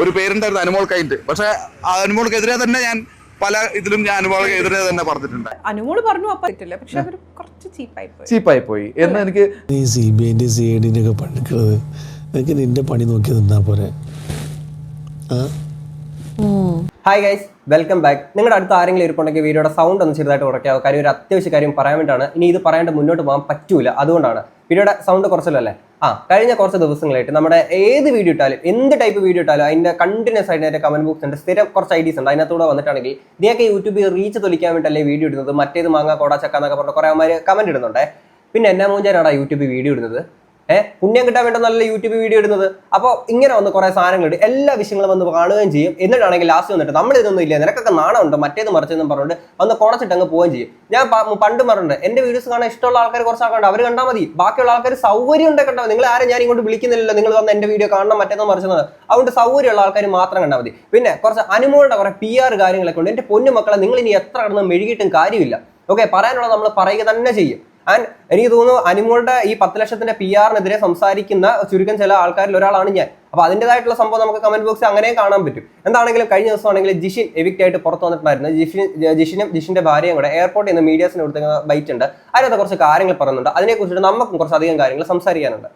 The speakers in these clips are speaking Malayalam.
ഒരു പേരുണ്ടായിരുന്നു അനുമോൾ കൈൻഡ് പക്ഷെ അനുമോൾക്കെതിരെ തന്നെ ഞാൻ പല ഇതിലും ഞാൻ അനുമോൾക്കെതിരെ തന്നെ പറഞ്ഞിട്ടുണ്ട്. അനുമോൾ പറഞ്ഞു അപ്പൊ പറ്റില്ല പക്ഷെ അവർ കുറച്ച് ചീപ്പായി പോയി. ചീപ്പായി പോയി എന്ന് എനിക്ക് നീ സി ബി ഐന്റെ സി ഐ ഡിന്റെ ഒക്കെ പണിക്കുന്നത് നിനക്ക് നിന്റെ പണി നോക്കി നിന്നാ പോരെ. ആ? ഹായ് ഗൈസ് വെൽക്കം ബാക്ക് നിങ്ങളുടെ അടുത്ത് ആരെങ്കിലും ഇരിപ്പുണ്ടെങ്കിൽ വീഡിയോയുടെ സൗണ്ട് ഒന്ന് ചെറുതായിട്ട് കുറയ്ക്കാവോ കാര്യം ഒരു അത്യാവശ്യ കാര്യം പറയാൻ വേണ്ടിയാണ്. ഇനി ഇത് പറയാണ്ട് മുന്നോട്ട് പോകാൻ പറ്റൂല. അതുകൊണ്ടാണ്. വീഡിയോയുടെ സൗണ്ട് കുറച്ചല്ലേ? ആ കഴിഞ്ഞ കുറച്ച് ദിവസങ്ങളായിട്ട് നമ്മുടെ ഏത് വീഡിയോ ഇട്ടാലും എന്ത് ടൈപ്പ് വീഡിയോ ഇട്ടാലും അതിന്റെ കണ്ടിന്യൂസ് ആയിട്ട് അതിന്റെ കമന്റ് ബോക്സ് ഉണ്ട്. സ്ഥിരം കുറച്ച് ഐഡിയസ് ഉണ്ട്. അതിനകത്തൂടെ വന്നിട്ടാണെങ്കിൽ നീയൊക്കെ യൂട്യൂബിൽ റീച്ച് തൊലിക്കാൻ വേണ്ടിയല്ലേ വീഡിയോ ഇടുന്നത്? മറ്റേത് മാങ്ങ കോട ചക്ക എന്നൊക്കെ പറഞ്ഞ കുറേ അമ്മമാര് കമന്റ് ഇടുന്നുണ്ടേ. പിന്നെ എന്നാ മോഞ്ചാനാണ് യൂട്യൂബിൽ വീഡിയോ ഇടുന്നത്? ഏഹ് പുണ്യം കിട്ടാൻ വേണ്ടി നല്ല യൂട്യൂബ് വീഡിയോ ഇടുന്നത്. അപ്പോൾ ഇങ്ങനെ വന്ന് കുറേ സാധനങ്ങളുണ്ട് എല്ലാ വിഷയങ്ങളും വന്ന് കാണുകയും ചെയ്യും. എന്നിട്ടാണെങ്കിൽ ലാസ്റ്റ് വന്നിട്ട് നമ്മൾ ഇതൊന്നും ഇല്ല. നിനക്കൊക്കെ നാണമുണ്ട്? മറ്റേത് മറിച്ചെന്നും പറഞ്ഞിട്ട് വന്ന് കുറച്ചിട്ട് അങ്ങ് പോവുകയും ചെയ്യും. ഞാൻ പണ്ട് പറഞ്ഞിട്ടുണ്ട് എന്റെ വീഡിയോസ് കാണാൻ ഇഷ്ടമുള്ള ആൾക്കാർ കുറച്ച് ആൾക്കാർ അവർ കണ്ടാൽ മതി. ബാക്കിയുള്ള ആൾക്കാർ സൗകര്യം ഉണ്ടെങ്കിൽ കണ്ടാൽ നിങ്ങൾ ആരും ഞാൻ ഇങ്ങോട്ട് വിളിക്കുന്നില്ലല്ലോ. നിങ്ങൾ വന്ന് എന്റെ വീഡിയോ കാണണം മറ്റേന്ന് മറിച്ചത് അതുകൊണ്ട് സൗകര്യമുള്ള ആൾക്കാർ മാത്രം കണ്ടാൽ മതി. പിന്നെ കുറച്ച് അനുമോളുടെ കുറെ പി ആർ കാര്യങ്ങളൊക്കെ ഉണ്ട്. എന്റെ പൊന്നു മക്കളെ നിങ്ങൾ ഇനി എത്ര കിടന്ന് മെഴുകിയിട്ടും കാര്യമില്ല. ഓക്കെ പറയാനുള്ളത് നമ്മൾ പറയുക തന്നെ ചെയ്യും. ആൻഡ് എനിക്ക് തോന്നുന്നു അനിമോളുടെ ഈ പത്ത് ലക്ഷത്തിന്റെ പി ആറിനെതിരെ സംസാരിക്കുന്ന ചുരുക്കം ചില ആൾക്കാരിൽ ഒരാളാണ് ഞാൻ. അപ്പൊ അതിന്റെതായിട്ടുള്ള സംഭവം നമുക്ക് കമന്റ് ബോക്സിൽ അങ്ങനെ കാണാൻ പറ്റും. എന്താണെങ്കിലും കഴിഞ്ഞ ദിവസം ആണെങ്കിൽ ജിഷിൻ എവിക്റ്റ് ആയിട്ട് പുറത്ത് വന്നിട്ടുണ്ടായിരുന്നു. ജിഷിൻ ജിഷിനും ജിഷിന്റെ ഭാര്യയും കൂടെ എയർപോർട്ടിൽ നിന്ന് മീഡിയസിന് കൊടുത്ത ബൈറ്റ് ഉണ്ട്. അതിനകത്ത് കുറച്ച് കാര്യങ്ങൾ പറയുന്നുണ്ട്. അതിനെക്കുറിച്ചിട്ട് നമുക്കും കുറച്ച് അധികം കാര്യങ്ങൾ സംസാരിക്കാനുണ്ട്.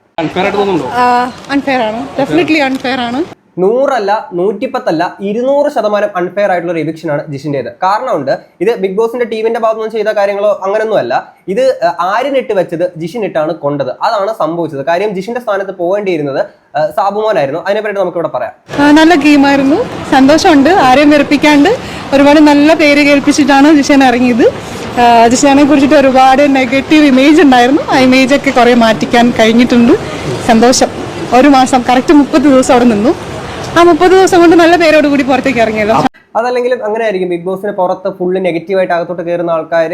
അൺഫെയർ ആണ്. ഡെഫിനറ്റ്ലി അൺഫെയർ ആണ്. നൂറല്ല നൂറ്റിപ്പത്തല്ല ഇരുന്നൂറ് ശതമാനം അൺഫെയർ ആയിട്ടുള്ള ഒരു ആണ് ജിഷിന്റേത്. കാരണമുണ്ട് ഇത് ബിഗ് ബോസിന്റെ ടീമിന്റെ ഭാഗത്തു നിന്ന് ചെയ്ത കാര്യങ്ങളോ അങ്ങനൊന്നുമല്ല. ഇത് ആരിനിട്ട് വെച്ചത് ജിഷിനിട്ടാണ് കൊണ്ടത്. അതാണ് സംഭവിച്ചത്. കാര്യം ജിഷിന്റെ സ്ഥാനത്ത് പോകേണ്ടിയിരുന്നത് സാബുമോനായിരുന്നു. അതിനെ പറ്റി നമുക്ക് ഇവിടെ പറയാം. നല്ല ഗെയിമായിരുന്നു സന്തോഷമുണ്ട്. ആരെയും വെറുപ്പിക്കാണ്ട് ഒരുപാട് നല്ല പേര് കേൾപ്പിച്ചിട്ടാണ് ജിഷൻ ഇറങ്ങിയത്. ജിഷനെ കുറിച്ചിട്ട് ഒരുപാട് നെഗറ്റീവ് ഇമേജ് ഉണ്ടായിരുന്നു. ആ ഇമേജൊക്കെ കുറേ മാറ്റിക്കാൻ കഴിഞ്ഞിട്ടുണ്ട്. സന്തോഷം. ഒരു മാസം കറക്റ്റ് മുപ്പത് ദിവസം അവിടെ നിന്നു. ആ മുപ്പത് ദിവസം കൊണ്ട് നല്ല പേരോട് കൂടി പുറത്തേക്ക് ഇറങ്ങിയല്ലോ. അതല്ലെങ്കിലും അങ്ങനെ ആയിരിക്കും ബിഗ് ബോസിന് പുറത്ത് ഫുള്ള് നെഗറ്റീവായിട്ട് അകത്തോട്ട് കയറുന്ന ആൾക്കാർ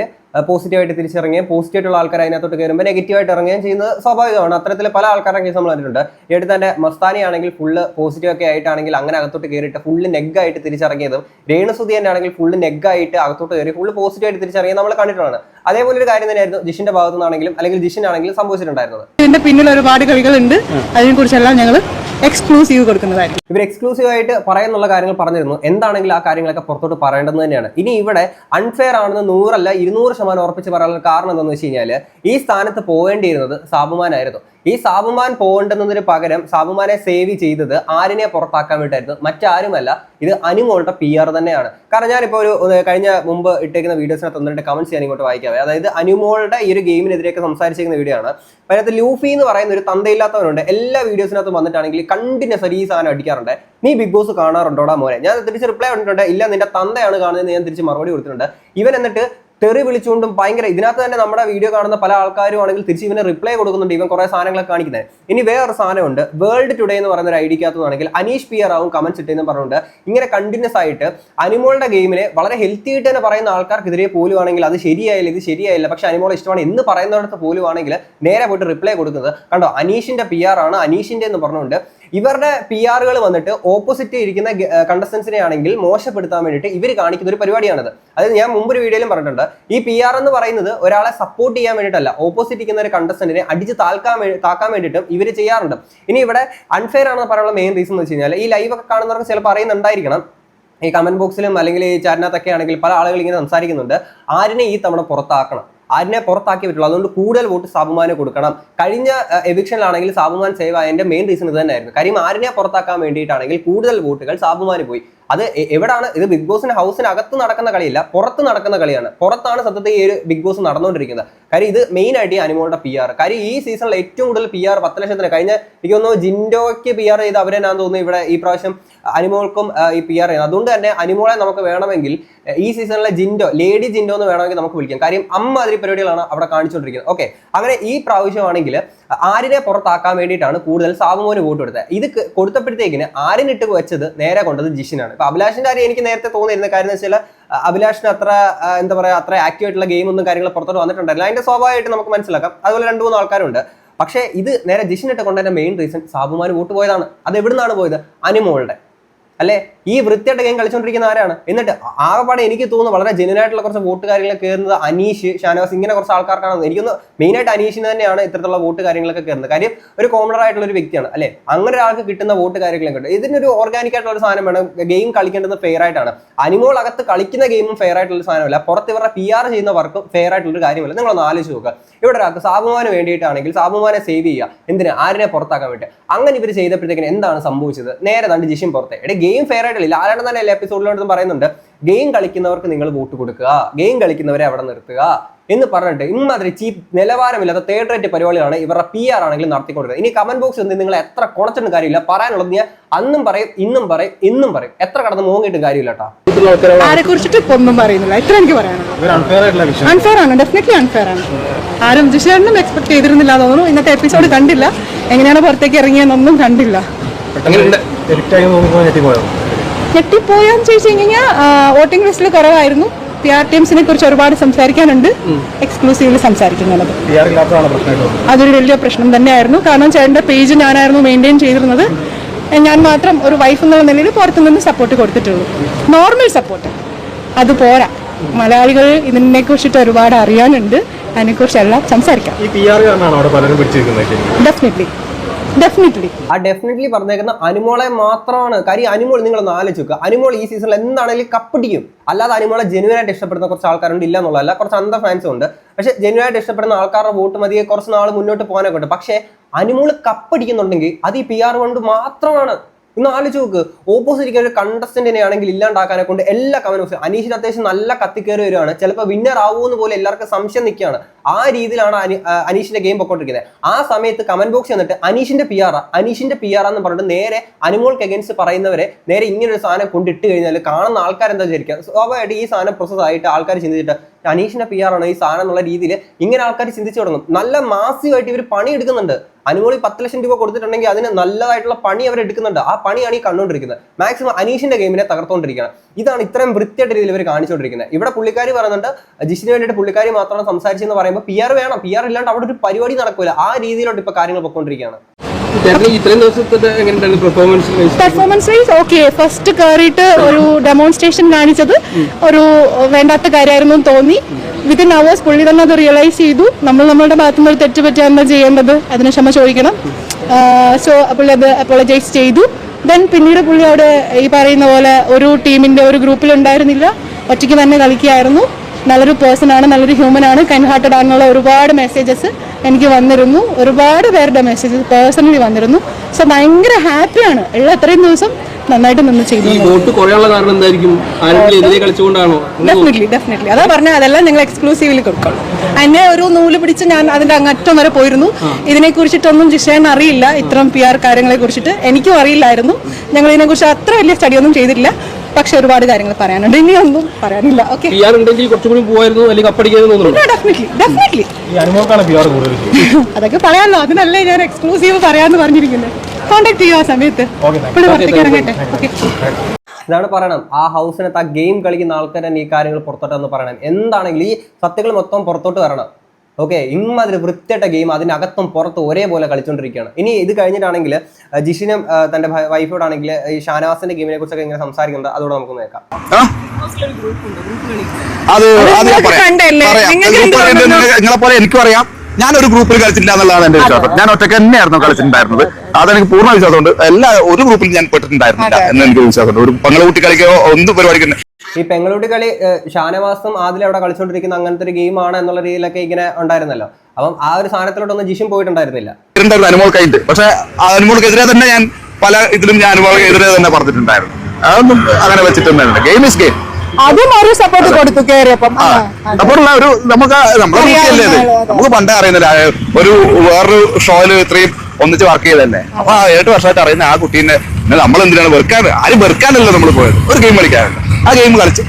പോസിറ്റീവായിട്ട് തിരിച്ചിറങ്ങുകയും പോസിറ്റീവായിട്ടുള്ള ആൾക്കാർ അതിനകത്തോട്ട് കയറുമ്പോൾ നെഗറ്റീവായിട്ട് ഇറങ്ങുകയും ചെയ്യുന്നത് സ്വാഭാവികമാണ്. അത്തരത്തിൽ പല ആൾക്കാരുടെ കേസ് നമ്മൾ കണ്ടിട്ടുണ്ട്. എടുത്ത് തന്നെ മസ്താനി ആണെങ്കിൽ ഫുള്ള് പോസിറ്റീവ് ഒക്കെ ആയിട്ടാണെങ്കിൽ അങ്ങനെ അകത്തോട്ട് കയറിയിട്ട് ഫുള്ള് നെഗായിട്ട് തിരിച്ചിറങ്ങിയതും രേണുസുതി തന്നെ ആണെങ്കിൽ ഫുള്ള് നെഗായിട്ട് അകത്തോട്ട് കയറി ഫുള്ള് പോസിറ്റീവായിട്ട് തിരിച്ചിറങ്ങിയത് നമ്മൾ കണ്ടിട്ടുള്ളതാണ്. അതേപോലെ ഒരു കാര്യം തന്നെയായിരുന്നു ജിഷിന്റെ ഭാഗത്തു നിന്നാണെങ്കിലും അല്ലെങ്കിൽ ജിഷിനാണെങ്കിലും സംഭവിച്ചിട്ടുണ്ടായിരുന്നത്. ഇതിന്റെ പിന്നിൽ ഒരുപാട് കളികളുണ്ട്. അതിനെക്കുറിച്ചെല്ലാം ഞങ്ങൾ എക്സ്ക്ലൂസീവ് കൊടുക്കുന്നതായിരിക്കും. ഇവർ എക്സ്ക്ലൂസീവ് ആയിട്ട് പറയുന്നുള്ള കാര്യങ്ങൾ പറഞ്ഞിരുന്നു. എന്താണെങ്കിൽ ആ കാര്യങ്ങളൊക്കെ പുറത്തോട്ട് പറയേണ്ടത് തന്നെയാണ്. ഇനി ഇവിടെ അൺഫെയർ ആണെന്ന് നൂറല്ല ഇരുന്നൂറ് ശതമാനം ഉറപ്പിച്ച് പറയാനുള്ള കാരണം എന്താണെന്ന് വെച്ച് കഴിഞ്ഞാൽ ഈ സ്ഥാനത്ത് പോകേണ്ടിയിരുന്നത് സാബുമാനായിരുന്നു. ഈ സാബുമാൻ പോകേണ്ടുന്നതിന് പകരം സാബുമാനെ സേവ് ചെയ്തത് ആരിനെ പുറത്താക്കാൻ വേണ്ടിയായിരുന്നു? മറ്റാരുമല്ല. ഇത് അനിമോളുടെ പി ആർ തന്നെയാണ്. കാരണം ഞാനിപ്പോൾ ഒരു കഴിഞ്ഞ മുമ്പ് ഇട്ടേക്കുന്ന വീഡിയോസിനെ തന്നിട്ട് കമൻസ് ഞാൻ ഇങ്ങോട്ട് വായിക്കാവേ അതായത് അനുമോളുടെ ഈ ഒരു ഗെയിമിനെതിരെയൊക്കെ സംസാരിച്ചിരിക്കുന്ന വീഡിയോ ആണ് അതിനകത്ത് ലൂഫി എന്ന് പറയുന്ന ഒരു തന്തയില്ലാത്തവനുണ്ട്. എല്ലാ വീഡിയോസിനകത്തും വന്നിട്ടാണെങ്കിൽ കണ്ടിന്യൂസ് ഈ സാധനം അടിക്കാറുണ്ട്. നീ ബിഗ് ബോസ് കാണാറുണ്ടോടാ മോനെ? ഞാൻ തിരിച്ച് റിപ്ലൈ കണ്ടിട്ടുണ്ട് ഇല്ല നിന്റെ തന്തയാണ് കാണുന്നത് ഞാൻ തിരിച്ച് മറുപടി കൊടുത്തിട്ടുണ്ട്. ഇവൻ എന്നിട്ട് തെറി വിളിച്ചുകൊണ്ടും ഭയങ്കര ഇതിനകത്ത് തന്നെ നമ്മുടെ വീഡിയോ കാണുന്ന പല ആൾക്കാരും ആണെങ്കിൽ തിരിച്ച് ഇവന് റിപ്ലൈ കൊടുക്കുന്നുണ്ട്. ഇവൻ കുറേ സാധനങ്ങളൊക്കെ കാണിക്കുന്നത് ഇനി വേറൊരു സാധനമുണ്ട്. വേൾഡ് ടുഡേ എന്ന് പറയുന്ന ഒരു ഐ ഡിക്കകത്തുനിന്നാണെങ്കിൽ അനീഷ് പി ആറാവും കമന്റ്സ് ഇട്ടെന്ന് പറഞ്ഞുകൊണ്ട് ഇങ്ങനെ കണ്ടിന്യൂസ് ആയിട്ട് അനിമോളുടെ ഗെയിമിനെ വളരെ ഹെൽത്തി ആയിട്ട് തന്നെ പറയുന്ന ആൾക്കാർക്കെതിരെ പോലും ആണെങ്കിൽ അത് ശരിയായില്ല ഇത് ശരിയായില്ല. പക്ഷെ അനിമോൾ ഇഷ്ടമാണ്. എന്ന് പറയുന്നിടത്ത് പോലുവാണെങ്കിൽ നേരെ പോയിട്ട് റിപ്ലൈ കൊടുക്കുന്നത്. കണ്ടോ അനീഷിന്റെ പി ആർ ആണ്. അനീഷിന്റെ എന്ന് പറഞ്ഞുകൊണ്ട് ഇവരുടെ പി ആറുകൾ വന്നിട്ട് ഓപ്പോസിറ്റ് ഇരിക്കുന്ന കണ്ടസ്റ്റൻസിനെ ആണെങ്കിൽ മോശപ്പെടുത്താൻ വേണ്ടിയിട്ട് ഇവർ കാണിക്കുന്ന ഒരു പരിപാടിയാണിത്. അതായത് ഞാൻ മുമ്പ് ഒരു വീഡിയോയിലും പറഞ്ഞിട്ടുണ്ട്. ഈ പി ആർ എന്ന് പറയുന്നത് ഒരാളെ സപ്പോർട്ട് ചെയ്യാൻ വേണ്ടിയിട്ടല്ല ഓപ്പോസിറ്റ് ഇരിക്കുന്ന ഒരു കണ്ടസ്റ്റന്റിനെ അടിച്ച് താൽക്കാൻ താക്കാൻ വേണ്ടിയിട്ടും ഇവർ ചെയ്യാറുണ്ട്. ഇനി ഇവിടെ അൺഫെയർ ആണെന്ന് പറയാനുള്ള മെയിൻ റീസൺ എന്ന് വെച്ച് കഴിഞ്ഞാൽ ഈ ലൈവ് ഒക്കെ കാണുന്നവർക്ക് ചിലപ്പോൾ അറിയുന്നുണ്ടായിരിക്കണം. ഈ കമന്റ് ബോക്സിലും അല്ലെങ്കിൽ ഈ ചാറ്റിനകത്തൊക്കെ ആണെങ്കിൽ പല ആളുകൾ ഇങ്ങനെ സംസാരിക്കുന്നുണ്ട്. ആരിനെ ഈ തവണ പുറത്താക്കണം? ആരിനെ പുറത്താക്കി പറ്റുള്ളൂ അതുകൊണ്ട് കൂടുതൽ വോട്ട് സാബുമാന് കൊടുക്കണം. കഴിഞ്ഞ എവിക്ഷനിലാണെങ്കിൽ സാബുമാൻ സേവ് ആയതിന്റെ മെയിൻ റീസൺ ഇത് തന്നെയായിരുന്നു. കാര്യം ആരിനെ പുറത്താക്കാൻ വേണ്ടിയിട്ടാണെങ്കിൽ കൂടുതൽ വോട്ടുകൾ സാബുമാന് പോയി. അത് എവിടാണ്? ഇത് ബിഗ് ബോസിന് ഹൗസിനകത്ത് നടക്കുന്ന കളിയില്ല പുറത്ത് നടക്കുന്ന കളിയാണ്. പുറത്താണ് സത്യത്തിൽ ഈ ഒരു ബിഗ് ബോസ് നടന്നുകൊണ്ടിരിക്കുന്നത്. കാര്യം ഇത് മെയിൻ ആയിട്ട് ഈ അനിമോളുടെ പി ആർ കാര്യം ഈ സീസണിൽ ഏറ്റവും കൂടുതൽ പി ആർ പത്ത് ലക്ഷത്തിന് കഴിഞ്ഞ എനിക്ക് തോന്നുന്നു ജിൻഡോയ്ക്ക് പി ആർ ചെയ്ത് അവരെ ഞാൻ തോന്നുന്നു ഇവിടെ ഈ പ്രാവശ്യം അനിമോൾക്കും ഈ പി ആർ ചെയ്യുന്നത്. അതുകൊണ്ട് തന്നെ അനിമോളെ നമുക്ക് വേണമെങ്കിൽ ഈ സീസണിലെ ജിൻഡോ ലേഡി ജിൻഡോ എന്ന് വേണമെങ്കിൽ നമുക്ക് വിളിക്കാം. കാര്യം അമ്മ അതിരി പരിപാടികളാണ് അവിടെ കാണിച്ചുകൊണ്ടിരിക്കുന്നത്. ഓക്കെ അങ്ങനെ ഈ പ്രാവശ്യമാണെങ്കിൽ ആരിനെ പുറത്താക്കാൻ വേണ്ടിയിട്ടാണ് കൂടുതൽ സാബുമോന് വോട്ട് കൊടുത്തത്. ഇത് കൊടുത്തപ്പോഴത്തേക്കിന് ആരിനിട്ട് വെച്ചത് നേരെ കൊണ്ടത് ജിഷിനാണ്. ഇപ്പൊ അഭിലാഷിന്റെ കാര്യം എനിക്ക് നേരത്തെ തോന്നിയിരുന്ന കാര്യം എന്ന് വെച്ചാൽ അഭിലാഷിന് അത്ര എന്താ പറയാ അത്ര ആക്റ്റീവ് ആയിട്ടുള്ള ഗെയിം ഒന്നും കാര്യങ്ങൾ പുറത്തോട്ട് വന്നിട്ടുണ്ടല്ലോ അതിന്റെ സ്വാഭാവികമായിട്ട് നമുക്ക് മനസ്സിലാക്കാം. അതുപോലെ രണ്ട് മൂന്ന് ആൾക്കാരുണ്ട്. പക്ഷേ ഇത് നേരെ ജിഷിനിട്ട് കൊണ്ടുവരുന്ന മെയിൻ റീസൺ സാബുമാന് വോട്ട് പോയതാണ്. അത് എവിടുന്നാണ് പോയത്? അനിമോളുടെ. അല്ലേ? ഈ വൃത്തിയായിട്ട് ഗെയിം കളിച്ചുകൊണ്ടിരിക്കുന്ന ആരാണ്? എന്നിട്ട് ആകെപ്പാടെ എനിക്ക് തോന്നുന്നു വളരെ ജനുവനായിട്ടുള്ള കുറച്ച് വോട്ട് കാര്യങ്ങളൊക്കെ കയറുന്നത് അനീഷ് ഷാനവാസ് ഇങ്ങനെ കുറച്ച് ആൾക്കാർക്കാണ് എനിക്കൊന്ന് മെയിൻ ആയിട്ട് അനീഷിന് തന്നെയാണ് ഇത്തരത്തിലുള്ള വോട്ട് കാര്യങ്ങളൊക്കെ കയറുന്നത്. കാര്യം ഒരു കോമണർ ആയിട്ടുള്ള ഒരു വ്യക്തിയാണ് അല്ലെ? അങ്ങനെ ഒരാൾക്ക് കിട്ടുന്ന വോട്ട് കാര്യങ്ങളൊക്കെ ഉണ്ട്. ഇതിനൊരു ഓർഗാനിക് ആയിട്ടുള്ള ഒരു സാധനം വേണം. ഗെയിം കളിക്കേണ്ടത് ഫെയർ ആയിട്ടാണ്. അനിമോൾ അകത്ത് കളിക്കുന്ന ഗെയിമും ഫെയർ ആയിട്ടുള്ള സാധനമല്ല. പുറത്ത് ഇവരുടെ പി ആർ ചെയ്യുന്ന വർക്കും ഫെയർ ആയിട്ടുള്ള ഒരു കാര്യമല്ല. നിങ്ങളൊന്ന് ആലോചിച്ച് നോക്കുക ഇവിടെ ഒരാൾക്ക് സാബുമാന് വേണ്ടിയിട്ടാണെങ്കിൽ സാബുമാനെ സേവ് ചെയ്യുക. എന്തിനാ? ആരിനെ പുറത്താക്കാൻ വേണ്ടി. അങ്ങനെ ഇവർ ചെയ്തപ്പോഴത്തേക്കിന് എന്താണ് സംഭവിച്ചത്? നേരെ തണ്ട് ജിഷിൻ പുറത്തെ. എടേ ഗെയിം ഫെയർ ആയിട്ടില്ല ലാലേട്ടൻ തന്നെ എല്ലാ എപ്പിസോഡിലോട്ടും പറയുന്നുണ്ട് ഗെയിം കളിക്കുന്നവർക്ക് നിങ്ങൾ വോട്ട് കൊടുക്കുക ഗെയിം കളിക്കുന്നവരെ അവിടെ നിർത്തുക എന്ന് പറഞ്ഞിട്ട് ഇമ്മാതിരി ചീപ്പ് നിലവാരമില്ലാത്ത തേർഡ് റേറ്റ് പരിപാടികളാണ് ഇവരുടെ പി ആർ ആണെങ്കിലും നടത്തിക്കൊണ്ടിരുന്നത്. ഇനി കമന്റ് ബോക്സിൽ നിന്ന് നിങ്ങൾ എത്ര കുണച്ചിട്ടും കാര്യമില്ല. പറയാനുള്ളത് ഞാൻ അന്നും പറയും ഇന്നും പറയും ഇന്നും പറയും. എത്ര കടന്ന് മൂങ്ങിയിട്ടും കാര്യമില്ല കേട്ടോ ആരെ കുറിച്ചിട്ട് ഇപ്പൊ ഒന്നും പറയുന്നില്ല. ഇത്ര എനിക്ക് പറയാനുള്ളൂ. അൺഫെയർ ആണ്. ഡെഫിനറ്റ്ലി അൺഫെയർ ആണ്. ആരും ജിഷേണ്ണും എക്സ്പെക്ട് ചെയ്തിരുന്നില്ല എന്ന് തോന്നുന്നു. ഇന്നത്തെ എപ്പിസോഡ് കണ്ടില്ല. എങ്ങനെയാണ് പുറത്തേക്ക് ഇറങ്ങിയെന്നൊന്നും കണ്ടില്ല. ഞെട്ടിപ്പോയാന്ന് ചോദിച്ചു കഴിഞ്ഞാൽ വോട്ടിംഗ് ലിസ്റ്റിൽ കുറവായിരുന്നു. പി ആർ ടീംസിനെ കുറിച്ച് ഒരുപാട് സംസാരിക്കാനുണ്ട്. എക്സ്ക്ലൂസീവ്ലി സംസാരിക്കുന്നത് അതൊരു വലിയ പ്രശ്നം തന്നെയായിരുന്നു. കാരണം ചേട്ടന്റെ പേജ് ഞാനായിരുന്നു മെയിന്റെയിൻ ചെയ്തിരുന്നത്. ഞാൻ മാത്രം ഒരു വൈഫ് എന്നുള്ള നിലയിൽ പുറത്തുനിന്ന് സപ്പോർട്ട് കൊടുത്തിട്ടുള്ളൂ. നോർമൽ സപ്പോർട്ട് അത് പോരാ. മലയാളികൾ ഇതിനെ കുറിച്ചിട്ട് ഒരുപാട് അറിയാനുണ്ട്. അതിനെക്കുറിച്ചെല്ലാം സംസാരിക്കാം. ഡെഫിനറ്റ്ലി ഡെഫിനറ്റ്ലി ആ ഡെഫിനറ്റ്ലി പറഞ്ഞേക്കുന്ന അനുമോളെ മാത്രമാണ്. കാര്യം അനുമോൾ നിങ്ങളൊന്ന് ആലോചിച്ച് നോക്കുക അനുമോൾ ഈ സീസണിൽ എന്താണെങ്കിലും കപ്പിടിക്കും അല്ലാതെ അനുമോളെ ജെനുവൻ ആയിട്ട് ഇഷ്ടപ്പെടുന്ന കുറച്ച് ആൾക്കാരുണ്ട് ഇല്ല എന്നുള്ളതല്ല. കുറച്ച് അന്ധ ഫാൻസും ഉണ്ട്. പക്ഷെ ജെനുവൻ ആയിട്ട് ഇഷ്ടപ്പെടുന്ന ആൾക്കാരുടെ വോട്ട് മതിയെ കുറച്ച് നാൾ മുന്നോട്ട് പോകാനൊക്കെ ഉണ്ട്. പക്ഷേ അനുമോൾ കപ്പടിക്കുന്നുണ്ടെങ്കിൽ അത് ഈ പി ആർ കൊണ്ട് മാത്രമാണ്. ഒന്ന് ആലോചിച്ച് നോക്ക്. ഓപ്പോസിറ്റ് ഒരു കണ്ടസ്റ്റന്റിനെ ആണെങ്കിൽ ഇല്ലാണ്ടാക്കാനെ കൊണ്ട് എല്ലാ കമന്റ് അനീഷിന് അത്യാവശ്യം നല്ല കത്തിക്കേറി വരുവാണ് ചിലപ്പോൾ വിന്നർ ആവുമെന്ന് പോലെ എല്ലാവർക്കും സംശയം നിൽക്കുകയാണ്. ആ രീതിയിലാണ് അനി- അനീഷിന്റെ ഗെയിം പൊക്കോണ്ടിരിക്കുന്നത് ആ സമയത്ത് കമന്റ് ബോക്സ് എന്നിട്ട് അനീഷിന്റെ പി ആർ അനീഷിന്റെ പി ആർ എന്ന് പറഞ്ഞിട്ട് നേരെ അനുമോൾക്ക് എഗൻസ്റ്റ് പറയുന്നവരെ നേരെ ഇങ്ങനെ ഒരു സാധനം കൊണ്ടിട്ട് കഴിഞ്ഞാൽ കാണുന്ന ആൾക്കാർ എന്താ വിചാരിക്കുക? സ്വാഭാവികമായിട്ട് ഈ സാധനം പ്രോസസ് ആയിട്ട് ആൾക്കാർ ചിന്തിച്ചിട്ട് അനീഷിന്റെ പി ആർ ആണ് ഈ സാധനം എന്നുള്ള രീതിയിൽ ഇങ്ങനെ ആൾക്കാർ ചിന്തിച്ചു തുടങ്ങും. നല്ല മാസീവായിട്ട് ഇവർ പണി എടുക്കുന്നുണ്ട് അനുമോളി പത്ത് ലക്ഷം രൂപ കൊടുത്തിട്ടുണ്ടെങ്കിൽ അതിന് നല്ലതായിട്ടുള്ള പണി അവർ എടുക്കുന്നുണ്ട്. ആ പണിയാണ് ഈ കണ്ടുകൊണ്ടിരിക്കുന്നത്. മാക്സിമം അനീഷിന്റെ ഗെയിമിനെ തകർത്തുകൊണ്ടിരിക്കുകയാണ്. ഇതാണ് ഇത്രയും വൃത്തിയായിട്ട് രീതിയിൽ ഇവർ കാണിച്ചുകൊണ്ടിരിക്കുന്നത്. ഇവിടെ പുള്ളിക്കാരി പറയുന്നുണ്ട് ജിഷിന് വേണ്ടിയിട്ട് പുള്ളിക്കാരി മാത്രമാണ് സംസാരിച്ചെന്ന് പറയുമ്പോൾ പി ആർ വേണം. പി ആർ ഇല്ലാണ്ട് അവിടെ ഒരു പരിപാടി നടക്കില്ല ആ രീതിയിലോട്ട് ഇപ്പൊ കാര്യങ്ങൾ പൊയ്ക്കൊണ്ടിരിക്കുകയാണ്. പെർഫോമൻസ് വൈസ് ഓക്കെ ഫസ്റ്റ് കയറിയിട്ട് ഒരു ഡെമോൺസ്ട്രേഷൻ കാണിച്ചത്. ഒരു വേണ്ടാത്ത കാര്യമായിരുന്നു തോന്നി. വിത്തിൻ അവേഴ്സ് പുള്ളി തന്നെ അത് റിയലൈസ് ചെയ്തു. നമ്മൾ നമ്മളുടെ ഭാഗത്തുനിന്ന് ഒരു തെറ്റ് പറ്റിയാണ് ചെയ്യേണ്ടത്. അതിന് ക്ഷമ ചോദിക്കണം. സോ പുള്ളി അത് അപ്പോളജൈസ് ചെയ്തു. ദെൻ പിന്നീട് പുള്ളി അവിടെ ഈ പറയുന്ന പോലെ ഒരു ടീമിന്റെ ഒരു ഗ്രൂപ്പിൽ ഉണ്ടായിരുന്നില്ല. ഒറ്റയ്ക്ക് തന്നെ കളിക്കുകയായിരുന്നു. നല്ലൊരു പേഴ്സൺ ആണ് നല്ലൊരു ഹ്യൂമൻ ആണ്. കൈൻഡ് ഹാർട്ടഡ് ആണെന്നുള്ള ഒരുപാട് മെസ്സേജസ് എനിക്ക് വന്നിരുന്നു. ഒരുപാട് പേരുടെ മെസ്സേജസ് പേഴ്സണലി വന്നിരുന്നു. സോ ഭയങ്കര ഹാപ്പിയാണ് ഉള്ള അത്രയും ദിവസം നന്നായിട്ട് നിന്ന് ചെയ്തു. ഡെഫിനറ്റ്ലി ഡെഫിനറ്റ്ലി അതാ പറഞ്ഞ അതെല്ലാം ഞങ്ങൾ എക്സ്ക്ലൂസീവ്ലി കൊടുക്കണം. അതിനെ ഒരു നൂൽ പിടിച്ച് ഞാൻ അതിന്റെ അങ്ങറ്റം വരെ പോയിരുന്നു. ഇതിനെ കുറിച്ചിട്ടൊന്നും ജിഷേൻ അറിയില്ല. ഇത്തരം പി ആർ കാര്യങ്ങളെ കുറിച്ചിട്ട് എനിക്കും അറിയില്ലായിരുന്നു. ഞങ്ങൾ ഇതിനെക്കുറിച്ച് അത്ര വലിയ സ്റ്റഡി ഒന്നും ചെയ്തിട്ടില്ല. പക്ഷെ ഒരുപാട് കാര്യങ്ങൾ പറയാനുണ്ട്. ഇനി ഒന്നും പറയാനില്ല. ഓക്കെ പി ആർ ഉണ്ടെങ്കിൽ കുറച്ചും കൂടി പോവായിരുന്നു അല്ലെങ്കിൽ തോന്നുന്നു ഡെഫിനറ്റ്ലി ഡെഫിനറ്റ്ലി ഈ അനുമോക്കാണ് പി ആർ കൂടുതൽ അതൊക്കെ പറയാമല്ലോ അതിനല്ലേ ഞാൻ എക്സ്ക്ലൂസീവ് പറയാന്ന് പറഞ്ഞിരിക്കുന്നത് കോണ്ടാക്ട് ചെയ്യുക ആ സമയത്ത്. ഇവിടെ പുറത്തേക്ക് ഇറങ്ങട്ടെ. ഓക്കെ ഇതാണ് പറയണം. ആ ഹൗസിനകത്ത് ആ ഗെയിം കളിക്കുന്ന ആൾക്കാർ തന്നെ ഈ കാര്യങ്ങൾ പുറത്തോട്ടെന്ന് പറയണം. എന്താണെങ്കിൽ ഈ സത്യങ്ങൾ മൊത്തം പുറത്തോട്ട് വരണം. ഓക്കെ ഇമ്മാതിരി വൃത്തിയായിട്ട ഗെയിം അതിനകത്തും പുറത്തും ഒരേപോലെ കളിച്ചുകൊണ്ടിരിക്കുകയാണ് ഇനി ഇത് കഴിഞ്ഞിട്ടാണെങ്കിൽ ജിഷിനും തന്റെ വൈഫോടാണെങ്കിൽ ഈ ഷാനവാസിന്റെ ഗെയിമിനെ കുറിച്ചൊക്കെ ഇങ്ങനെ സംസാരിക്കുന്നത് അതോടെ നമുക്ക് നോക്കാം? അത് അത് ഞാൻ പറയാം? നിങ്ങളെ പോലെ എനിക്കും അറിയാം. ഞാനൊരു ഗ്രൂപ്പിൽ കളിച്ചിട്ടില്ല എന്നുള്ളതാണ് എന്റെ വിശ്വാസം. ഞാൻ ഒറ്റയ്ക്ക് തന്നെയായിരുന്നു കളിച്ചിട്ടുണ്ടായിരുന്നത്. അതെനിക്ക് പൂർണ വിശ്വാസമുണ്ട്. എല്ലാ ഒരു ഗ്രൂപ്പിൽ ഞാൻ പെട്ടിട്ടുണ്ടായിരുന്നില്ല എന്ന് എനിക്ക് വിശ്വാസമുണ്ട്. ഒരു പങ്ങളെ കൂട്ടി കളിക്കോ ഒന്നും പരിപാടിക്ക് ഈ പെങ്ങളൂട്ടി കളി ഷാനവാസും ആദ്യം അവിടെ കളിച്ചോണ്ടിരിക്കുന്ന അങ്ങനത്തെ ഒരു ഗെയിമാണ് എന്നുള്ള രീതിയിലൊക്കെ ഇങ്ങനെ ഉണ്ടായിരുന്നല്ലോ. അപ്പം ആ ഒരു സാധനത്തിലോട്ടൊന്നും ജിഷും പോയിട്ടുണ്ടായിരുന്നില്ല. ഉണ്ടായിരുന്നു അനുമോൾക്കായിട്ട് പക്ഷെ ആ അനുമോൾക്കെതിരെ തന്നെ ഞാൻ പല ഇതിലും ഞാൻ അനുമോൾക്കെതിരെ തന്നെ പറഞ്ഞിട്ടുണ്ടായിരുന്നു. അതൊന്നും അങ്ങനെ വെച്ചിട്ടൊന്നും ഗെയിം ഇസ് ഗെയിം അതും ഒരു സപ്പോർട്ട് കൊടുത്തു കയറിയപ്പം അതെ. ഒരു നമുക്ക് അറിയാവുന്ന ആൾ, നമുക്ക് പണ്ടേ അറിയുന്നില്ല. ഒരു വേറൊരു ഷോയിൽ ഇത്രയും ഒന്നിച്ച് വർക്ക് ചെയ്തല്ലേ അപ്പൊ ആ ഏഴ് വർഷമായിട്ട് അറിയുന്ന ആ കുട്ടീനെ നമ്മൾ എന്തിനാണ് വെറുക്കാൻ ആരും വെറുക്കാനല്ലോ നമ്മൾ പോയത്. ഒരു ഗെയിം കളിക്കാറുണ്ട് ആ ഗെയിം കളിച്ചു.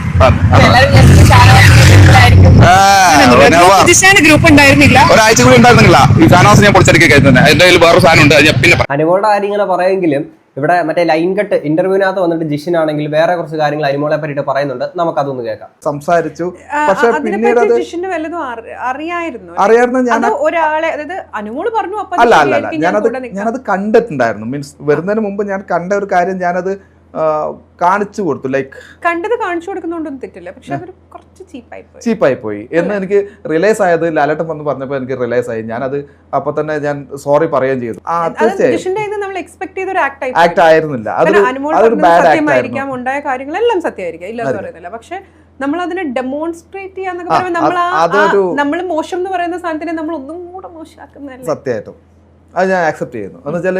ഒരാഴ്ച കൂടി ഉണ്ടായിരുന്നില്ല. ഈ ഷാനവാസ് ഞാൻ പൊളിച്ചടിക്കുക കഴിഞ്ഞത് എന്റെ കയ്യിൽ വേറെ സാധനം ഉണ്ട് പിന്നെ അനുമോളുടെ കാര്യം ഇങ്ങനെ പറയുമെങ്കിലും ഇവിടെ മറ്റേ ലൈൻ കട്ട് ഇന്റർവ്യൂവിനകത്ത് വന്നിട്ട് ജിഷിൻ ആണെങ്കിൽ വേറെ കുറച്ച് കാര്യങ്ങൾ അനുമോളെ പറ്റിയിട്ട് പറയുന്നുണ്ട്. നമുക്ക് അതൊന്ന് കേൾക്കാം. സംസാരിച്ചു. പക്ഷെ പിന്നീട് അത് ജിഷിന് വല്ലതും അറിയായിരുന്നു. അറിയായിരുന്നു ഞാൻ ഒരാളെ അതായത് അനുമോൾ പറഞ്ഞു അല്ല അല്ല ഞാനത് ഞാനത് കണ്ടിട്ടുണ്ടായിരുന്നു. മീൻസ് വരുന്നതിന് മുമ്പ് ഞാൻ കണ്ട ഒരു കാര്യം ഞാനത് കാണിച്ചു കൊടുത്തു. ലൈക്ക് കണ്ടത് കാണിച്ചു കൊടുക്കുന്നോണ്ടൊന്നും തെറ്റില്ല. പക്ഷെ അവർ കുറച്ച് ചീപ്പായി പോയി. ചീപ്പായി പോയി എന്ന് എനിക്ക് റിലൈസ് ആയത് ലാലേട്ടൻ വന്ന് പറഞ്ഞപ്പോൾ എനിക്ക് റിലൈസ് ആയി. ഞാനത് അപ്പൊ തന്നെ ഞാൻ സോറി പറയുകയും ചെയ്തു. ആ തീർച്ചയായും. നമ്മൾ എക്സ്പെക്ട് ചെയ്ത ഒരു ആക്ട് ആക്ട് ആയിരുന്നില്ല. അതൊരു ബാഡ് ആക്ട് സത്യമായിരിക്കാം. ഉണ്ടായ കാര്യങ്ങളെല്ലാം സത്യമായിരിക്കാം. ഇല്ല പറയുന്നില്ല. പക്ഷെ നമ്മൾ അതിനെ ഡെമോൺസ്ട്രേറ്റ് ചെയ്യാന്നൊക്കെ പറയുമ്പോൾ നമ്മൾ നമ്മൾ മോശം എന്ന് പറയുന്ന സാധനത്തിനെ നമ്മൾ ഒന്നും കൂടെ മോശമാക്കുന്നതല്ലേ? സത്യമായിട്ടും. അത് ഞാൻ ആക്സെപ്റ്റ് ചെയ്യുന്നു. എന്ന് വെച്ചാൽ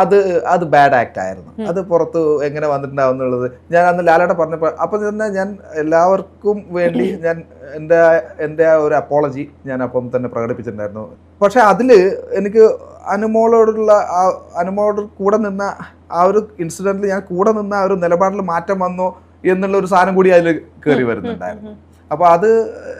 അത് അത് ബാഡ് ആക്ട് ആയിരുന്നു. അത് പുറത്ത് എങ്ങനെ വന്നിട്ടുണ്ടാവും എന്നുള്ളത് ഞാൻ അന്ന് ലാലേട്ട പറഞ്ഞപ്പോൾ അപ്പം തന്നെ ഞാൻ എല്ലാവർക്കും വേണ്ടി ഞാൻ എന്റെ എന്റെ ആ ഒരു അപ്പോളജി ഞാൻ അപ്പം തന്നെ പ്രകടിപ്പിച്ചിട്ടുണ്ടായിരുന്നു. പക്ഷെ അതിൽ എനിക്ക് അനുമോളോടുള്ള ആ അനുമോളോട് കൂടെ നിന്ന ആ ഒരു ഇൻസിഡന്റിൽ ഞാൻ കൂടെ നിന്ന ആ ഒരു നിലപാടിൽ മാറ്റം വന്നോ എന്നുള്ള ഒരു സാധനം കൂടി അതിൽ കയറി വരുന്നുണ്ടായിരുന്നു. അപ്പോൾ അത്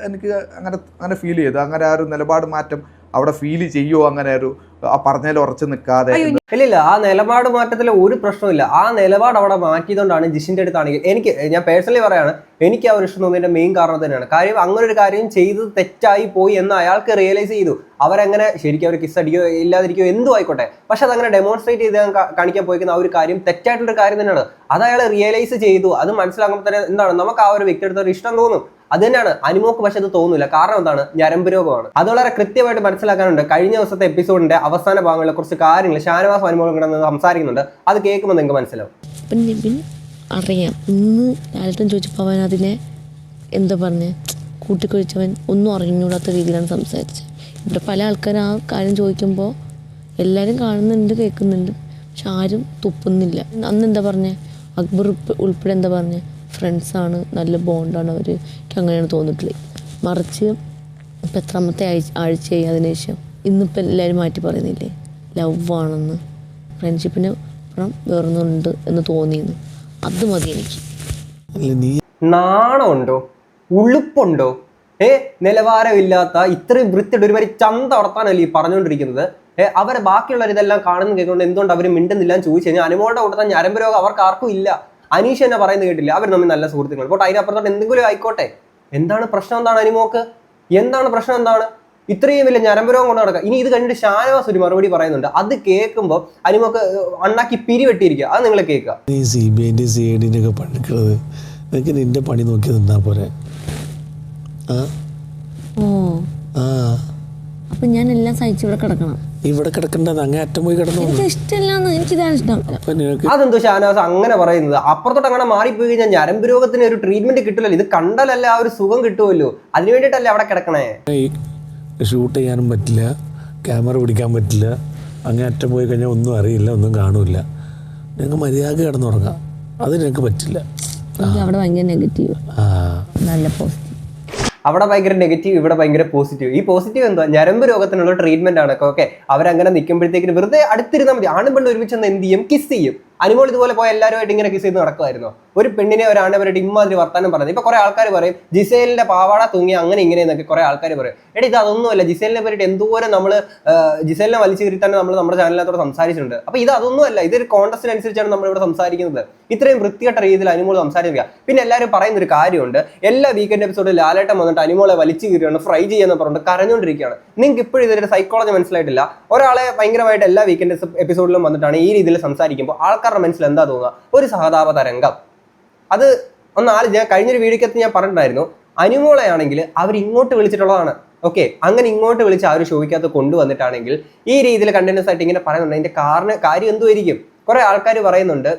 എനിക്ക് അങ്ങനെ അങ്ങനെ ഫീൽ ചെയ്തു. അങ്ങനെ ആ ഒരു നിലപാട് മാറ്റം അവിടെ ഫീൽ ചെയ്യുമോ അങ്ങനെ ഒരു ആ പറഞ്ഞതിൽ ഉറച്ചു നിൽക്കാതെ ഇല്ല ഇല്ലില്ല ആ നിലപാട് മാറ്റത്തിൽ ഒരു പ്രശ്നമില്ല ആ നിലപാട് അവിടെ മാറ്റിയതുകൊണ്ടാണ് ജിഷിന്റെ അടുത്താണെങ്കിൽ എനിക്ക് ഞാൻ പേഴ്സണലി പറയാണ് എനിക്ക് ആ ഒരു ഇഷ്ടം തോന്നിയതിന്റെ മെയിൻ കാരണം തന്നെയാണ്. കാര്യം അങ്ങനെ ഒരു കാര്യം ചെയ്ത് തെറ്റായി പോയി എന്ന് അയാൾക്ക് റിയലൈസ് ചെയ്തു. അവരങ്ങനെ ശരിക്കും അവർ കിസ് അടിക്കോ ഇല്ലാതിരിക്കോ എന്തും ആയിക്കോട്ടെ. പക്ഷെ അതങ്ങനെ ഡെമോൺസ്ട്രേറ്റ് ചെയ്ത് കാണിക്കാൻ പോയിക്കുന്ന ആ ഒരു കാര്യം തെറ്റായിട്ടുള്ള ഒരു കാര്യം തന്നെയാണ്. അത് അയാൾ റിയലൈസ് ചെയ്തു. അത് മനസ്സിലാക്കുമ്പോൾ തന്നെ എന്താണ് നമുക്ക് ആ ഒരു വ്യക്തിയെടുത്ത ഒരു ഇഷ്ടം തോന്നും. അത് തന്നെയാണ് അനുമോക്ക് പക്ഷെ അത് തോന്നില്ല കാരണം എന്താണ്? ഞരമ്പ് രോഗമാണ്. അത് വളരെ കൃത്യമായിട്ട് മനസ്സിലാക്കാനുണ്ട്. കഴിഞ്ഞ ദിവസത്തെ എപ്പിസോഡിന്റെ അവസാന ഭാഗങ്ങളെ കുറച്ച് കാര്യങ്ങൾ ഷാനവാസ് അനുമോളും കിടന്ന് സംസാരിക്കുന്നുണ്ട്. അത് കേൾക്കുമ്പോൾ നിങ്ങൾക്ക് മനസ്സിലാവും. അറിയാം. ഇന്ന് ലാലട്ടൻ ചോദിച്ചപ്പോൾ അവൻ അതിനെ എന്താ പറഞ്ഞ്? കൂട്ടിക്കൊഴിച്ചവൻ ഒന്നും അറിഞ്ഞൂടാത്ത രീതിയിലാണ് സംസാരിച്ചത്. ഇവിടെ പല ആൾക്കാരും ആ കാര്യം ചോദിക്കുമ്പോൾ എല്ലാവരും കാണുന്നുണ്ട് കേൾക്കുന്നുണ്ട്. പക്ഷെ ആരും തുപ്പുന്നില്ല. അന്ന് എന്താ പറഞ്ഞേ? അക്ബർ ഉൾപ്പെടെ എന്താ പറഞ്ഞേ? ഫ്രണ്ട്സാണ് നല്ല ബോണ്ടാണ് അവർ എനിക്ക് അങ്ങനെയാണ് തോന്നിയിട്ടുള്ളത്. മറിച്ച് ഇപ്പം എത്രാമത്തെ ആഴ്ച ആഴ്ചയായി അതിന് ശേഷം. ഇന്നിപ്പോൾ എല്ലാവരും മാറ്റി പറയുന്നില്ലേ? ലവ് ആണെന്ന്. ഫ്രണ്ട്ഷിപ്പിന് അപ്പുറം വേറൊന്നുണ്ട് എന്ന് തോന്നിയെന്ന്. അത് മതി എനിക്ക്. അല്ല നീ നാണമുണ്ടോ? ഉളുപ്പുണ്ടോ? ഏ നിലവാരമില്ലാത്ത ഇത്രയും വൃത്തിയുടെ ഒരുമാതിരി ചന്ത വളർത്താനല്ലേ ഈ പറഞ്ഞുകൊണ്ടിരിക്കുന്നത്. ഏ അവരെ ബാക്കിയുള്ളവരിതെല്ലാം കാണുന്ന കേൾക്കൊണ്ട് എന്തുകൊണ്ട് അവർ മിണ്ടുന്നില്ല എന്ന് ചോദിച്ചു കഴിഞ്ഞാൽ അനുമോളുടെ കൂട്ടത്തിൽ ഞരമ്പ് രോഗം അവർക്ക് ആർക്കും ഇല്ല. അനീഷ് എന്നെ പറയുന്നത് കേട്ടില്ല? അവർ തമ്മിൽ നല്ല സുഹൃത്തുക്കൾ പോട്ടെ അതിനപ്പുറത്തോട്ട് എന്തെങ്കിലും ആയിക്കോട്ടെ. എന്താണ് പ്രശ്നം? എന്താണ് അനിമോക്ക് എന്താണ് പ്രശ്നം? എന്താണ്? ഇത്രയും വലിയ ഞരമ്പരവും കൊണ്ട് നടക്കുക. ഇനി ഇത് കണ്ടിട്ട് ഷാനവാസ് ഒരു മറുപടി പറയുന്നുണ്ട്. അത് കേൾക്കുമ്പോൾ അനുമോക്ക് അണ്ണാക്കി പിരിവെട്ടിയിരിക്കുക അത് നിങ്ങൾ കേൾക്കുക. നീ സി ബി ഐന്റെ സി ഐ ഡിന്റെ ഒക്കെ പണിക്കുന്നത് നിനക്ക് നിന്റെ പണി നോക്കി നിന്നാ പോരെ. ആ? ഓ ആ. അപ്പം ഞാൻ എല്ലാം സഹിച്ചു ഇവിടെ കിടക്കണം. ഇവിടെ കിടക്കണ്ടത് അങ്ങേ അറ്റം പോയി കിടന്നു? എനിക്ക് ഇഷ്ടമില്ലാന്ന് എനിക്കിതാണ് ഇഷ്ടം. അപ്പൊ നിനക്ക് അതെന്തോ ഷാനവാസ് അങ്ങനെ പറയുന്നത്. അപ്പുറത്തോട്ട് അങ്ങനെ മാറിപ്പോയി കഴിഞ്ഞാൽ ഞരമ്പ് രോഗത്തിന് ഒരു ട്രീറ്റ്മെന്റ് കിട്ടില്ലല്ലോ. ഇത് കണ്ടാലല്ല ആ ഒരു സുഖം കിട്ടുമല്ലോ അതിന് വേണ്ടിട്ടല്ലേ അവിടെ കിടക്കണേ? ഷൂട്ട് ചെയ്യാനും പറ്റില്ല. ക്യാമറ പിടിക്കാൻ പറ്റില്ല. അങ്ങേ അറ്റം പോയി കഴിഞ്ഞാൽ ഒന്നും അറിയില്ല ഒന്നും കാണൂല ഞങ്ങൾ മര്യാദ കിടന്നുറങ്ങാം. അത് നിനക്ക് പറ്റില്ല. എനിക്ക് അവിടെ ഭയങ്കര നെഗറ്റീവ് ആ. നല്ല പോസിറ്റീവ് അവിടെ ഭയങ്കര നെഗറ്റീവ് ഇവിടെ ഭയങ്കര പോസിറ്റീവ് ഈ പോസിറ്റീവ് എന്താ ഞരമ്പ് രോഗത്തിനുള്ള ട്രീറ്റ്മെന്റ് ആണ്. ഓക്കെ. അവരങ്ങനെ നിൽക്കുമ്പോഴത്തേക്കിന് വെറുതെ അടുത്തിരുന്നാൽ മതി. ആണും പെണ്ണും ഒരുമിച്ച് എന്ത് ചെയ്യും? കിസ് ചെയ്യും. അനുമോൾ ഇതുപോലെ പോയ എല്ലാവരുമായിട്ട് ഇങ്ങനെ കിസ് ചെയ്ത് നടക്കുമായിരുന്നു ഒരു പെണ്ണിനെ ഒരാണെ വരട്ട് ഇമ്മാതിരി വർത്താനം പറയുന്നത്. ഇപ്പൊ കുറെ ആൾക്കാർ പറയും ജിസേലിന്റെ പാവാട തൂങ്ങി അങ്ങനെ ഇങ്ങനെ എന്നൊക്കെ കുറെ ആൾക്കാർ പറയും. എടി ഇത് അതൊന്നുമല്ല. ജിസേലിനെ പറ്റിയിട്ട് എന്തോരം നമ്മൾ ജിസേലിനെ വലിച്ചു കയറി തന്നെ നമ്മൾ നമ്മുടെ ചാനലിനകത്തോടെ സംസാരിച്ചിട്ടുണ്ട്. അപ്പൊ ഇത് അതൊന്നുമല്ല. ഇതൊരു കോണ്ടസ്റ്റിനനുസരിച്ചാണ് നമ്മൾ ഇവിടെ സംസാരിക്കുന്നത്. ഇത്രയും വൃത്തികെട്ട രീതിയിൽ അനുമോൾ സംസാരിക്കുക. പിന്നെ എല്ലാവരും പറയുന്ന ഒരു കാര്യമുണ്ട്. എല്ലാ വീക്കെൻഡ് എപ്പിസോഡിൽ ലാലേട്ടം വന്നിട്ട് അനുമോളെ വലിച്ചു കീറിയാണ് ഫ്രൈ ചെയ്യാന്ന് പറഞ്ഞിട്ട് കരഞ്ഞുകൊണ്ടിരിക്കുകയാണ്. നിങ്ങൾക്ക് ഇപ്പോഴും ഇതിന്റെ സൈക്കോളജി മനസ്സിലായിട്ടില്ല. ഒരാളെ ഭയങ്കരമായിട്ട് എല്ലാ വീക്കെൻഡ് എപ്പിസോഡിലും വന്നിട്ടാണ് ഈ രീതിയിൽ സംസാരിക്കുമ്പോൾ ആൾക്കാരുടെ മനസ്സിൽ എന്താ തോന്നുക? ഒരു സഹതാപ തരംഗം അത് ഒന്ന് ആൽ ഞാൻ കഴിഞ്ഞൊരു വീഡിയോക്കകത്ത് ഞാൻ പറഞ്ഞിട്ടുണ്ടായിരുന്നു. അനുമോളയാണെങ്കിൽ അവർ ഇങ്ങോട്ട് വിളിച്ചിട്ടുള്ളതാണ്. ഓക്കെ അങ്ങനെ ഇങ്ങോട്ട് വിളിച്ച് ആ ഒരു ഷോയ്ക്കകത്ത് കൊണ്ടുവന്നിട്ടാണെങ്കിൽ ഈ രീതിയിൽ കണ്ടിന്യൂസ് ആയിട്ട് ഇങ്ങനെ പറയുന്നുണ്ട്. അതിന്റെ കാരണം കാര്യം എന്തുമായിരിക്കും കുറെ ആൾക്കാർ പറയുന്നുണ്ട്.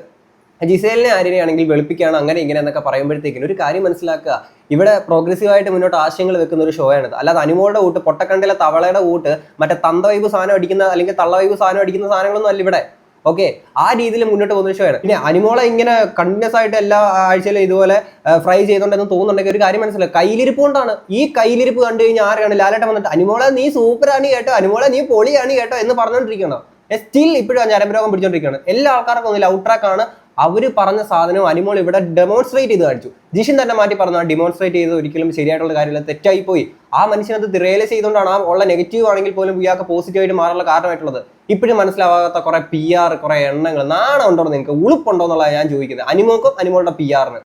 ജിസേലിനെ ആര്യനെയാണെങ്കിൽ വെളുപ്പിക്കുകയാണ് അങ്ങനെ ഇങ്ങനെ എന്നൊക്കെ പറയുമ്പോഴത്തേക്കിനും ഒരു കാര്യം മനസ്സിലാക്കുക. ഇവിടെ പ്രോഗ്രസീവായിട്ട് മുന്നോട്ട് ആശയങ്ങൾ വെക്കുന്ന ഒരു ഷോ ആണിത് അല്ലാതെ അനുമോളുടെ കൂട്ട് പൊട്ടക്കണ്ടിലെ തവളയുടെ കൂട്ട് മറ്റേ തന്ത വൈബ് സാധനം അടിക്കുന്ന അല്ലെങ്കിൽ തള്ള വൈബ് സാധനം അടിക്കുന്ന സാധനങ്ങളൊന്നും അല്ല ഇവിടെ. ഓക്കെ ആ രീതിയിൽ മുന്നോട്ട് പോകുന്ന വിഷയമാണ് പിന്നെ അനിമോളെ ഇങ്ങനെ കണ്ടിന്യൂസ് ആയിട്ട് എല്ലാ ആഴ്ചയിലും ഇതുപോലെ ഫ്രൈ ചെയ്തോണ്ടെന്ന് തോന്നുന്നുണ്ടെങ്കിൽ ഒരു കാര്യം മനസ്സിലായി. കയ്യിലിരിപ്പ് കൊണ്ടാണ്. ഈ കയ്യിലിരിപ്പ് കണ്ടു കഴിഞ്ഞാൽ ആരാണ് ലാലേട്ടൻ വന്നിട്ട് അനിമോളെ നീ സൂപ്പറാണ് കേട്ടോ. അനിമോളെ നീ പൊളിയാണ് കേട്ടോ. എന്ന് പറഞ്ഞുകൊണ്ടിരിക്കണം സ്റ്റിൽ ഇപ്പോഴും ഞാൻ ഞരമ്പരോഗം പിടിച്ചോണ്ടിരിക്കുകയാണ്. എല്ലാ ആൾക്കാർക്കും ഒന്നില്ല ഔട്ട് അവർ പറഞ്ഞ സാധനം അനിമോൾ ഇവിടെ ഡെമോൺസ്ട്രേറ്റ് ചെയ്ത് കാണിച്ചു. ജിഷിൻ തന്നെ മാറ്റി പറഞ്ഞു ഡെമോൺസ്ട്രേറ്റ് ചെയ്ത് ഒരിക്കലും ശരിയായിട്ടുള്ള കാര്യമില്ല തെറ്റായി പോയി. ആ മനുഷ്യനത് റിയലൈസ് ചെയ്തുകൊണ്ടാണ് ആ ഉള്ള നെഗറ്റീവ് ആണെങ്കിൽ പോലും ഇയാൾക്ക് പോസിറ്റീവായിട്ട് മാറാനുള്ള കാരണമായിട്ടുള്ളത്. ഇപ്പോഴും മനസ്സിലാവാത്ത കുറെ പി ആർ കുറെ എണ്ണങ്ങൾ നാണം ഉണ്ടോ നിങ്ങൾക്ക്? ഉളുപ്പുണ്ടോ എന്നുള്ളതാണ് ഞാൻ ചോദിക്കുന്നത്. അനിമോക്കും അനിമോളുടെ പി ആറിന്